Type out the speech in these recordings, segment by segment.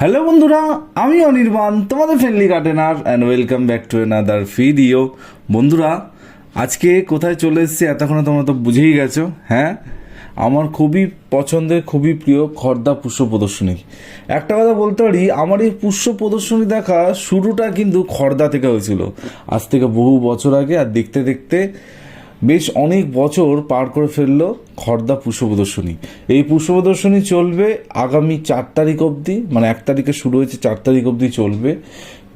Hello বন্ধুরা, আমি অনির্বাণ, তোমাদের friendly gardener and welcome back to another video বন্ধুরা, আজকে কোথায় চলে এসেছি এতক্ষণে তোমরা তো বুঝেই গেছো হ্যাঁ? আমার খুবই পছন্দের, খুবই প্রিয় খর্দা পুষ্প প্রদর্শনী। একটা কথা বলতে পারি, আমার এই পুষ্প প্রদর্শনী দেখা শুরুটা কিন্তু খর্দা থেকে হয়েছিল। আজ থেকে বহু বছর আগে, আর দেখতে দেখতে বেশ অনেক বছর পার করে ফেলল খর্দা পুষ্প প্রদর্শনী এই পুষ্প প্রদর্শনী চলবে আগামী চার তারিখ অবধি মানে এক তারিখে শুরু হয়েছে, চার তারিখ অবধি চলবে।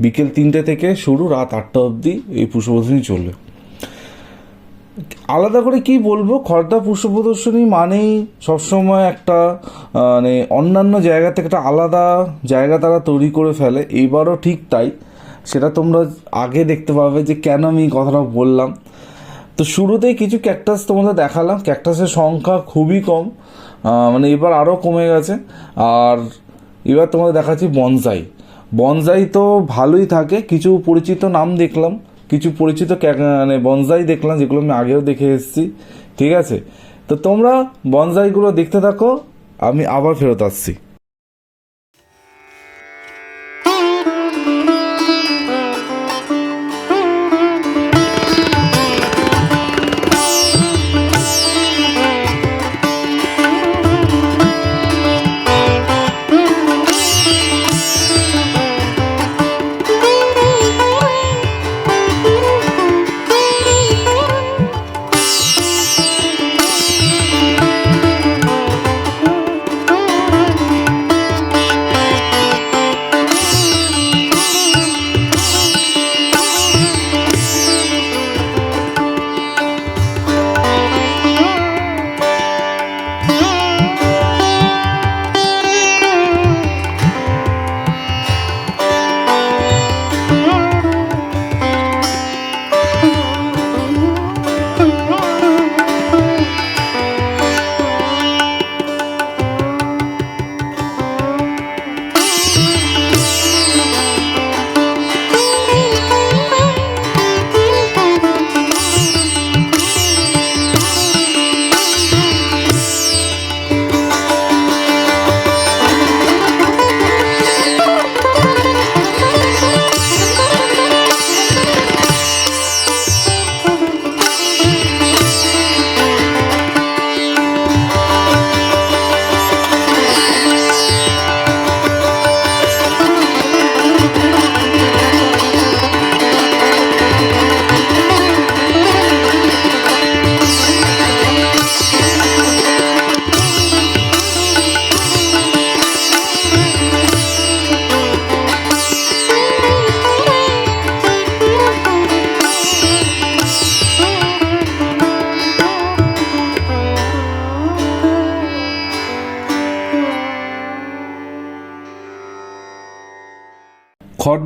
বিকেল তিনটে থেকে শুরু, রাত আটটা অবধি এই পুষ্প প্রদর্শনী চলবে। আলাদা করে কি বলব? খর্দা পুষ্প প্রদর্শনী মানেই সবসময় একটা মানে অন্যান্য জায়গা থেকে একটা আলাদা জায়গা তারা তৈরি করে ফেলে। এইবারও ঠিক তাই। সেটা তোমরা আগে দেখতে পাবে যে কেন আমি কথাটা বললাম। তো শুরুতেই কিছু ক্যাকটাস তোমাদের দেখালাম। ক্যাকটাসের সংখ্যা খুবই কম। মানে এবার আরও কমে গেছে। আর এবার তোমাদের দেখাচ্ছি বনসাই বনসাই তো ভালোই থাকে। কিছু পরিচিত নাম দেখলাম। কিছু পরিচিত মানে বনসাই দেখলাম, যেগুলো আমি আগেও দেখে এসেছি। ঠিক আছে? তো তোমরা বনসাইগুলো দেখতে থাকো। আমি আবার ফেরত আসছি।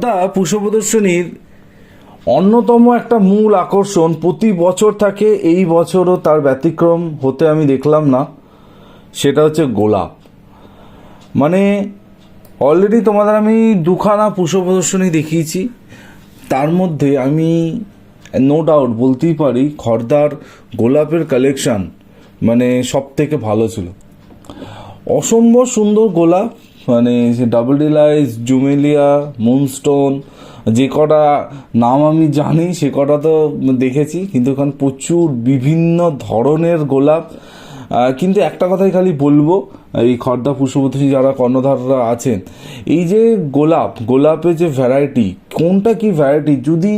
খর্দা পুষ্প প্রদর্শনীর অন্যতম একটা মূল আকর্ষণ। প্রতি বছর থাকে, এই বছরও তার ব্যতিক্রম হতে আমি দেখলাম না। সেটা হচ্ছে গোলাপ। মানে অলরেডি তোমাদের আমি দুখানা পুষ্প প্রদর্শনী দেখিয়েছি। তার মধ্যে আমি নো ডাউট বলতেই পারি, খর্দার গোলাপের কালেকশান মানে সব থেকে ভালো ছিল। অসম্ভব সুন্দর গোলাপ। মানে ডাবল ডিলাইস জুমেলিয়া মুনস্টোন যে কটা নাম আমি জানি, সে কটা তো দেখেছি, কিন্তু ওখানে প্রচুর বিভিন্ন ধরনের গোলাপ। কিন্তু একটা কথাই খালি বলব, এই খর্দা পুষ্পপতি যারা কর্ণধাররা আছেন, এই যে গোলাপ গোলাপের যে ভ্যারাইটি কোনটা কি ভ্যারাইটি যদি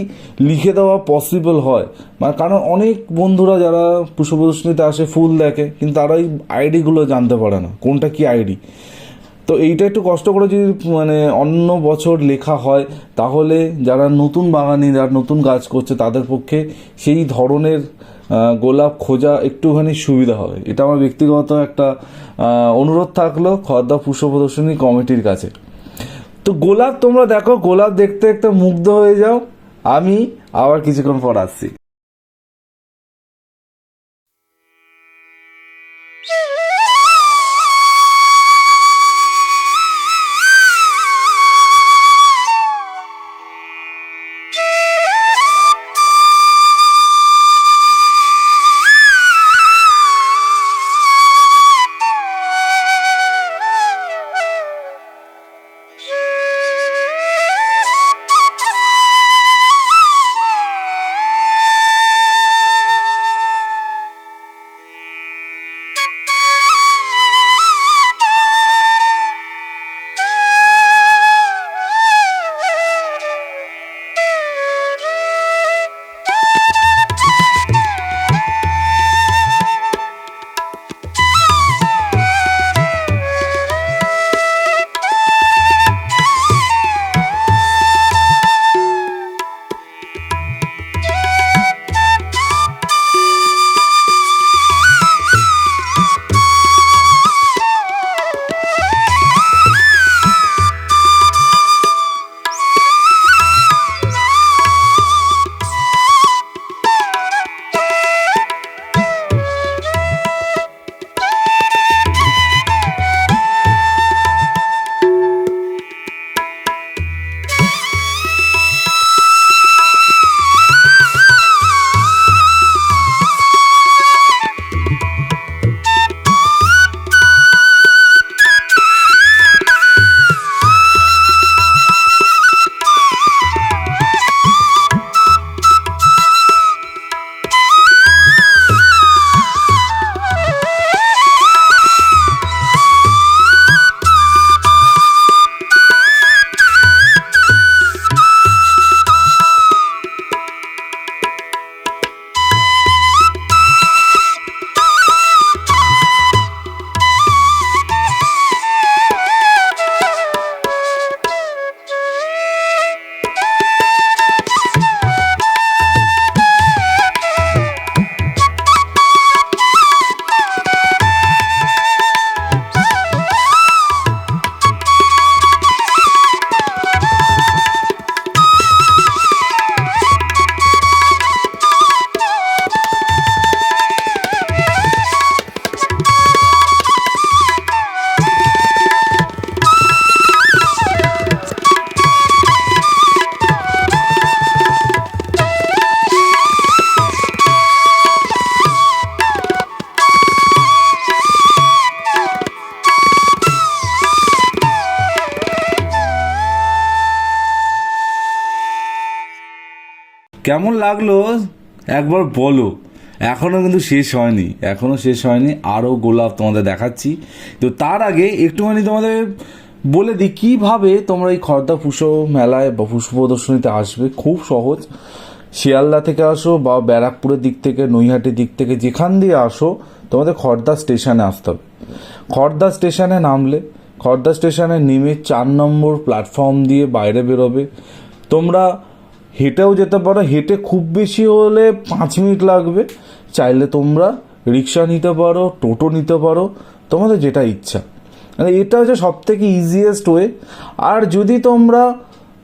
লিখে দেওয়া পসিবল হয় মানে কারণ অনেক বন্ধুরা যারা পুষ্প প্রদর্শনীতে আসে, ফুল দেখে, কিন্তু তারা এই আইডিগুলো জানতে পারে না, কোনটা কি আইডি তো এইটা একটু কষ্ট করে যদি মানে অন্য বছর লেখা হয়, তাহলে যারা নতুন বাগানি যারা নতুন গাছ করছে, তাদের পক্ষে সেই ধরনের গোলাপ খোঁজা একটুখানি সুবিধা হবে। এটা আমার ব্যক্তিগত একটা অনুরোধ থাকল খর্দা পুষ্প প্রদর্শনী কমিটির কাছে। তো গোলাপ তোমরা দেখো, গোলাপ দেখতে দেখতে মুগ্ধ হয়ে যাও। আমি আবার কিছুক্ষণ পর আসছি। কেমন লাগল? একবার বলো। এখনও কিন্তু শেষ হয়নি। এখনও শেষ হয়নি। আরও গোলাপ তোমাদের দেখাচ্ছি। তো তার আগে একটুখানি তোমাদের বলে দিই, কীভাবে তোমরা এই খর্দা পুষো মেলায় বা পুষ্প প্রদর্শনীতে আসবে? খুব সহজ। শিয়ালদা থেকে আসো বা ব্যারাকপুরের দিক থেকে, নৈহাটির দিক থেকে, যেখান দিয়ে আসো, তোমাদের খর্দা স্টেশনে আসতে হবে। খর্দা স্টেশনে নামলে, খর্দা স্টেশনে নেমে চার নম্বর প্ল্যাটফর্ম দিয়ে বাইরে বেরোবে। তোমরা হেঁটেও যেতে পারো, হেঁটে খুব বেশি হলে পাঁচ মিনিট লাগবে। চাইলে তোমরা রিক্সা নিতে পারো, টোটো নিতে পারো, তোমাদের যেটা ইচ্ছা। মানে এটা হচ্ছে সব থেকে ইজিয়েস্ট ওয়ে আর যদি তোমরা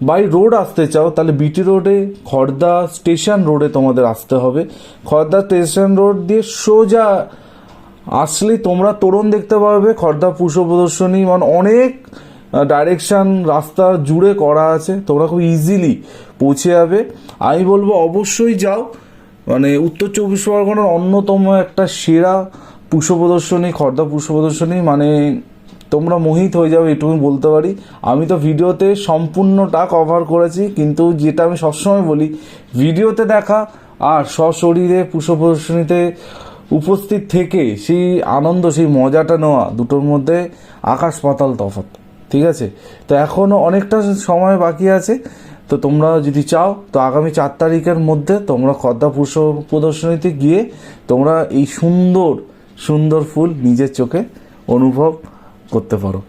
বাই রোড আসতে চাও, তাহলে বিটি রোডে খর্দা স্টেশন রোডে তোমাদের আসতে হবে। খর্দা স্টেশন রোড দিয়ে সোজা আসলেই তোমরা তোরণ দেখতে পারবে, খর্দা পুষ্প প্রদর্শনী। মানে অনেক ডাইরেকশন রাস্তা জুড়ে করা আছে, তোমরা খুব ইজিলি পৌঁছে যাবে। আমি বলব অবশ্যই যাও মানে উত্তর চব্বিশ পরগনার অন্যতম একটা সেরা পুষ্প প্রদর্শনী খর্দা পুষ্প প্রদর্শনী মানে তোমরা মোহিত হয়ে যাবে এটুকু বলতে পারি। আমি তো ভিডিওতে সম্পূর্ণটা কভার করেছি, কিন্তু যেটা আমি সবসময় বলি, ভিডিওতে দেখা আর সশরীরে পুষ্প প্রদর্শনীতে উপস্থিত থেকে সেই আনন্দ, সেই মজাটা নেওয়া, দুটোর মধ্যে আকাশ পাতাল তফাৎ। ঠিক আছে? তো এখনও অনেকটা সময় বাকি আছে। তো তোমরা যদি চাও, তো আগামী চার তারিখের মধ্যে তোমরা খদ্দা পুষ্প প্রদর্শনীতে গিয়ে তোমরা এই সুন্দর সুন্দর ফুল নিজের চোখে অনুভব করতে পারো।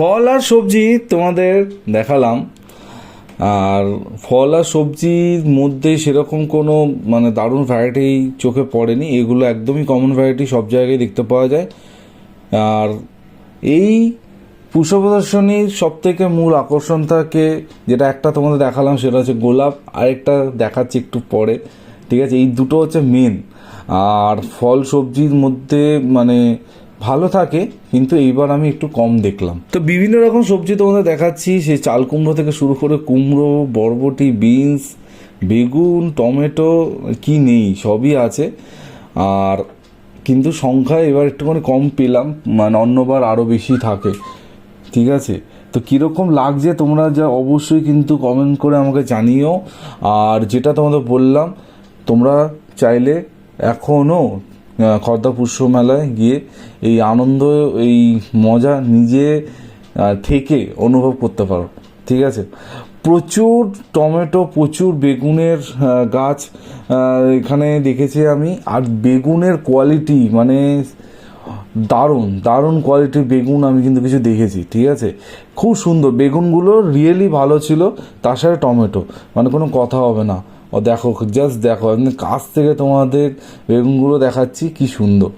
ফল আর সবজি তোমাদের দেখালাম। আর ফল আর সবজির মধ্যে সেরকম কোনো মানে দারুণ ভ্যারাইটি চোখে পড়েনি। এগুলো একদমই কমন ভ্যারাইটি সব জায়গায় দেখতে পাওয়া যায়। আর এই পুষ্প প্রদর্শনীর সব থেকে মূল আকর্ষণ থাকে, যেটা একটা তোমাদের দেখালাম, সেটা হচ্ছে গোলাপ। আরেকটা দেখাচ্ছি একটু পরে, ঠিক আছে? এই দুটো হচ্ছে মেন আর ফল সবজির মধ্যে মানে ভালো থাকে, কিন্তু এইবার আমি একটু কম দেখলাম। তো বিভিন্ন রকম সবজি তোমাদের দেখাচ্ছি, সেই চাল কুমড়ো থেকে শুরু করে কুমড়ো, বরবটি, বিনস, বেগুন, টমেটো, কি নেই, সবই আছে। আর কিন্তু সংখ্যায় এবার একটুখানি কম পেলাম মানে অন্যবার আরও বেশি থাকে। ঠিক আছে? তো কীরকম লাগছে তোমরা যা অবশ্যই কিন্তু কমেন্ট করে আমাকে জানিও। আর যেটা তোমাদের বললাম, তোমরা চাইলে এখনও খর্দা পুষ্প মেলায় গিয়ে এই আনন্দ, এই মজা নিজে থেকে অনুভব করতে পারো। ঠিক আছে? প্রচুর টমেটো, প্রচুর বেগুনের গাছ এখানে দেখেছি আমি। আর বেগুনের কোয়ালিটি মানে দারুণ দারুণ কোয়ালিটির বেগুন আমি কিন্তু কিছু দেখেছি। ঠিক আছে? খুব সুন্দর। বেগুনগুলো রিয়েলি ভালো ছিল, তার সাথে টমেটো। মানে কোনো কথা হবে না। দেখো জাস্ট দেখো আমি কাছ থেকে তোমাদের বেগুনগুলো দেখাচ্ছি কি সুন্দর।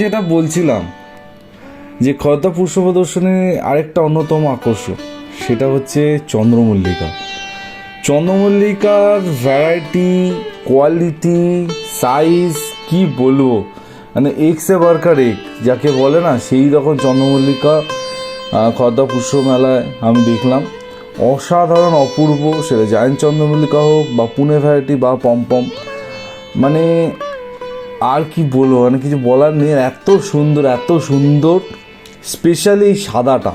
যেটা বলছিলাম, যে খর্দা পুষ্প প্রদর্শনীর আরেকটা অন্যতম আকর্ষণ, সেটা হচ্ছে চন্দ্রমল্লিকা। চন্দ্রমল্লিকার ভ্যারাইটি কোয়ালিটি সাইজ কি বলব? মানে এক্সে বার্কার এক যাকে বলে না, সেই রকম চন্দ্রমল্লিকা খর্দা পুষ্প মেলায় আমি দেখলাম। অসাধারণ, অপূর্ব, সেটা জায়েন্ট চন্দ্রমল্লিকা হোক বা পুনে ভ্যারাইটি বা পমপম মানে আর কি বলব মানে কিছু বলার নেই এত সুন্দর এত সুন্দর স্পেশালি এই সাদাটা।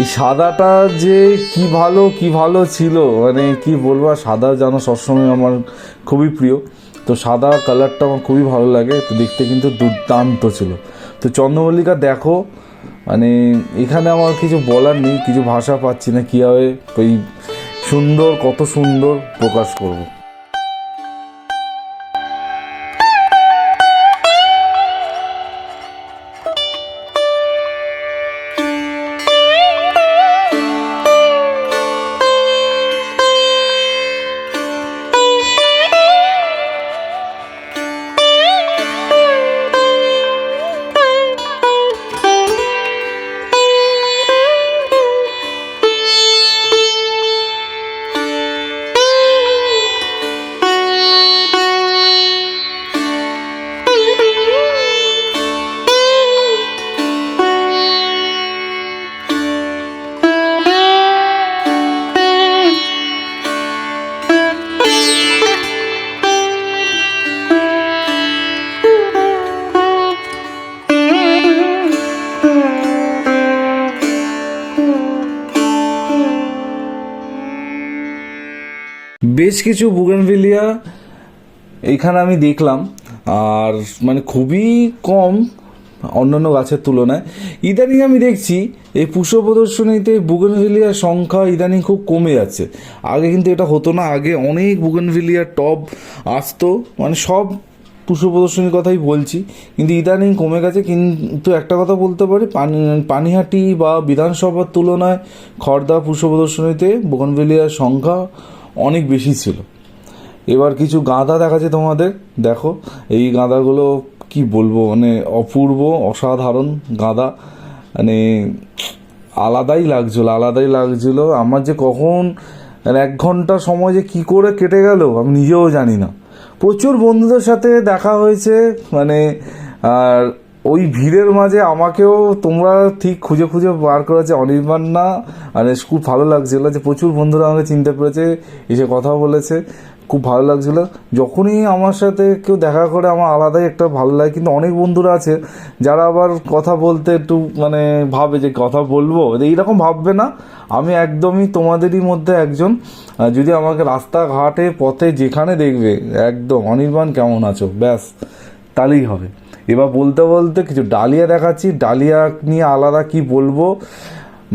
এই সাদাটা যে কি ভালো কি ভালো ছিল মানে কি বলব সাদা যেন সবসময় আমার খুবই প্রিয়। তো সাদা কালারটা আমার খুবই ভালো লাগে, তো দেখতে কিন্তু দুর্দান্ত ছিল। তো চন্দ্রমল্লিকা, দেখো মানে এখানে আমার কিছু বলার নেই, কিছু ভাষা পাচ্ছি না, কীভাবে ওই সুন্দর, কত সুন্দর প্রকাশ করব। বেশ কিছু বুগেনভিলিয়া এইখানে আমি দেখলাম। আর মানে খুবই কম অন্যান্য গাছের তুলনায়। ইদানিং আমি দেখছি, এই পুষ্প প্রদর্শনীতে বুগেনভিলিয়ার সংখ্যা ইদানিং খুব কমে যাচ্ছে। আগে কিন্তু এটা হতো না, আগে অনেক বুগেনভিলিয়ার টব আসতো। মানে সব পুষ্প প্রদর্শনীর কথাই বলছি। কিন্তু ইদানিং কমে গেছে, কিন্তু একটা কথা বলতে পারি, পানি, পানিহাটি বা বিধানসভার তুলনায় খড়দা পুষ্প প্রদর্শনীতে বোগনভেলিয়ার সংখ্যা অনেক বেশি ছিল। এবার কিছু গাঁদা দেখাচ্ছে তোমাদের, দেখো। এই গাঁদাগুলো কি বলব মানে অপূর্ব, অসাধারণ গাঁদা। মানে আলাদাই লাগছিল আলাদাই লাগছিল। আমার যে কখন মানে এক ঘণ্টা সময় যে কি করে কেটে গেল, আমি নিজেও জানি না। প্রচুর বন্ধুদের সাথে দেখা হয়েছে মানে আর ভিড়ের মাঝে আমাকেও তোমরা ঠিক খুঁজে খুঁজে বার করেছে অনির্বাণ না মানে খুব ভালো লাগছিল যে প্রচুর বন্ধুরা আমাকে চিনতে পেরেছে, এসে কথা বলেছে, খুব ভালো লাগছিল। যখনই আমার সাথে কেউ দেখা করে আমার আলাদাই একটা ভালো লাগে, কিন্তু অনেক বন্ধুরা আছে যারা আবার কথা বলতে একটু মানে ভাবে যে কথা বলব এইরকম ভাববে না। আমি একদমই তোমাদেরই মধ্যে একজন যদি আমাকে রাস্তাঘাটে, পথে যেখানে দেখবে, একদম অনির্বাণ কেমন আছো, ব্যাস। তাহলেই হবে। এবার বলতে বলতে কিছু ডালিয়া দেখাচ্ছি। ডালিয়া নিয়ে আলাদা কি বলব?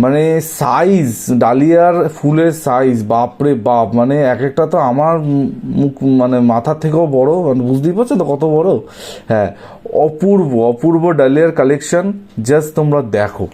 মানে সাইজ ডালিয়ার ফুলের সাইজ বাপরে বাপ। মানে এক একটা তো আমার মুখ মানে মাথার থেকেও বড়। মানে বুঝতেই পারছ তো কত বড়? হ্যাঁ অপূর্ব অপূর্ব ডালিয়ার কালেকশন জাস্ট তোমরা দেখো।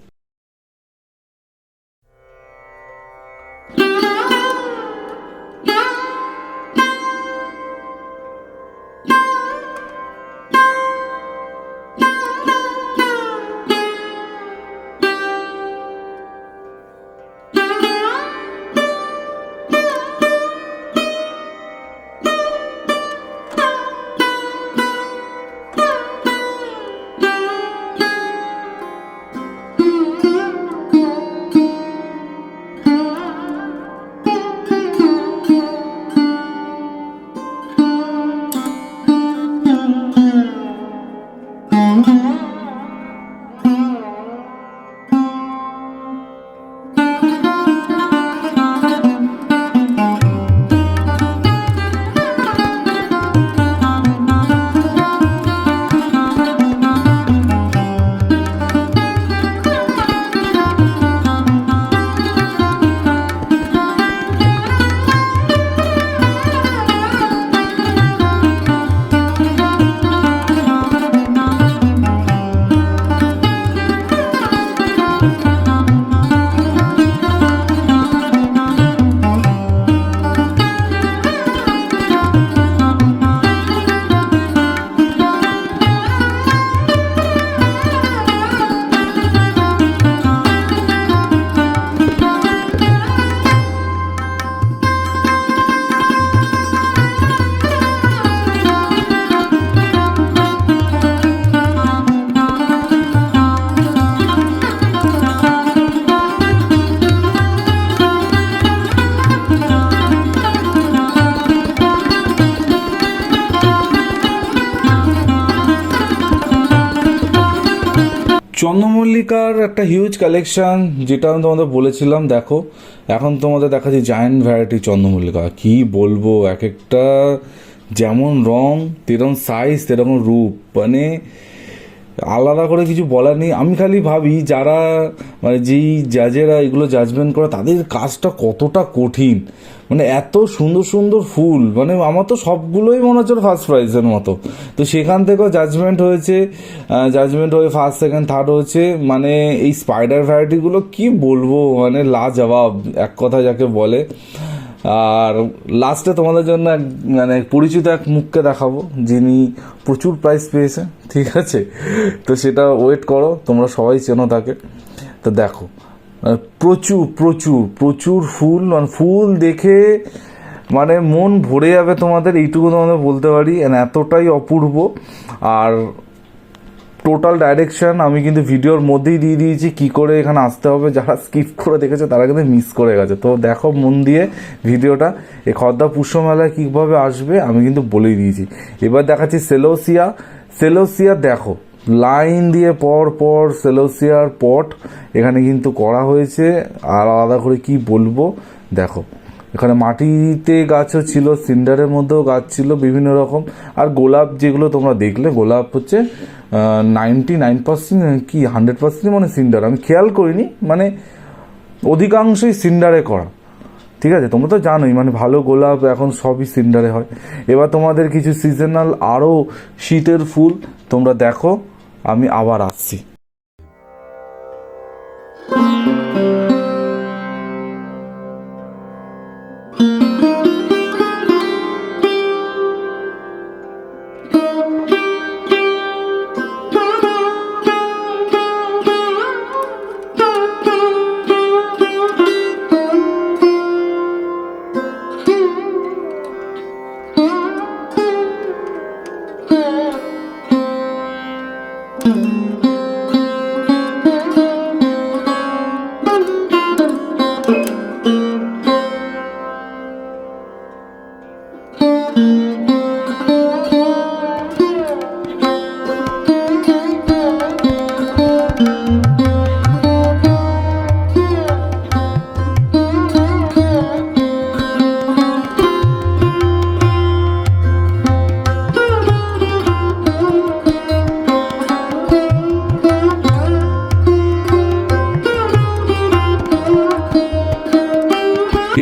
চন্দ্রমল্লিকার একটা হিউজ কালেকশন যেটা আমি তোমাদের বলেছিলাম, দেখো, এখন তোমাদের দেখাচ্ছি জায়েন্ট ভ্যারাইটি চন্দ্রমল্লিকা। কি বলব এক একটা যেমন রং তেরকম সাইজ তেরকম রূপ মানে আলাদা করে কিছু বলার নেই। আমি খালি ভাবি, যারা মানে যেই জাজেরা এগুলো জাজমেন্ট করে, তাদের কাজটা কতটা কঠিন। মানে এত সুন্দর সুন্দর ফুল মানে আমার তো সবগুলোই মনে হচ্ছে ফার্স্ট প্রাইজের মতো। তো সেখান থেকেও জাজমেন্ট হয়েছে জাজমেন্ট হয়ে ফার্স্ট সেকেন্ড থার্ড হয়েছে মানে এই স্পাইডার ভ্যারাইটিগুলো কি বলব মানে লাজবাব, এক কথা যাকে বলে। আর লাস্টে তোমাদের জন্য এক মানে পরিচিত এক মুখকে দেখাবো, যিনি প্রচুর প্রাইজ পেয়েছে ঠিক আছে? তো সেটা ওয়েট করো, তোমরা সবাই চেনো তাকে। তো দেখো প্রচুর প্রচুর প্রচুর ফুল মানে ফুল দেখে মানে মন ভরে যাবে তোমাদের, এইটুকু তোমাদের বলতে পারি। এতটাই অপূর্ব। আর টোটাল ডাইরেকশন আমি কিন্তু ভিডিওর মধ্যেই দিয়ে দিয়েছি, কি করে এখানে আসতে হবে। যারা স্কিপ করে দেখেছে, তারা কিন্তু মিস করে গেছে। তো দেখো মন দিয়ে ভিডিওটা। এই খদ্দা পুষ্য মেলায় কীভাবে আসবে, আমি কিন্তু বলেই দিয়েছি। এবার দেখাচ্ছি সেলোসিয়া। সেলোসিয়া দেখো। লাইন দিয়ে পর পর সেলোসিয়ার পট এখানে কিন্তু করা হয়েছে। আর আলাদা করে কি বলব? দেখো, এখানে মাটিতে গাছও ছিল, সিন্ডারের মধ্যেও গাছ ছিল, বিভিন্ন রকম। আর গোলাপ যেগুলো তোমরা দেখলে, গোলাপ হচ্ছে নাইনটি নাইন পার্সেন্ট কি হান্ড্রেড পার্সেন্ট মানে সিন্ডার। আমি খেয়াল করিনি মানে অধিকাংশই সিন্ডারে করা। ঠিক আছে, তোমরা তো জানোই মানে ভালো গোলাপ এখন সবই সিন্ডারে হয়। এবার তোমাদের কিছু সিজনাল আরও শীতের ফুল তোমরা দেখো। আমি আবার আসছি।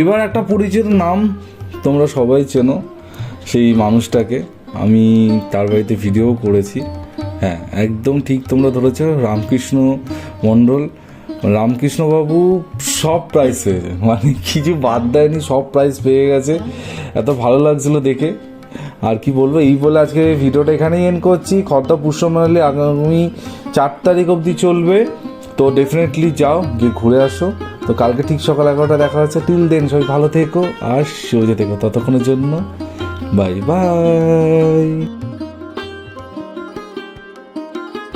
এবার একটা পরিচিত নাম তোমরা সবাই চেনো, সেই মানুষটাকে। আমি তার বাড়িতে ভিডিও করেছি। হ্যাঁ একদম ঠিক তোমরা ধরেছ, রামকৃষ্ণ মণ্ডল। রামকৃষ্ণবাবু সব প্রাইজ পেয়েছে মানে কিছু বাদ দেয়নি, সব প্রাইজ পেয়ে গেছে। এত ভালো লাগছিল দেখে। আর কি বলব, এই বলে আজকে ভিডিওটা এখানেই এন্ড করছি। খদ্দা পুষ্প মেলালে আগামী চার তারিখ অবধি চলবে। তো ডেফিনেটলি যাও, গিয়ে ঘুরে আসো। তো কালকে ঠিক সকাল এগারোটা দেখা হচ্ছে। টিল দেন সবাই ভালো থেকো আর সোজা থেকো। ততক্ষণের জন্য বাই বাই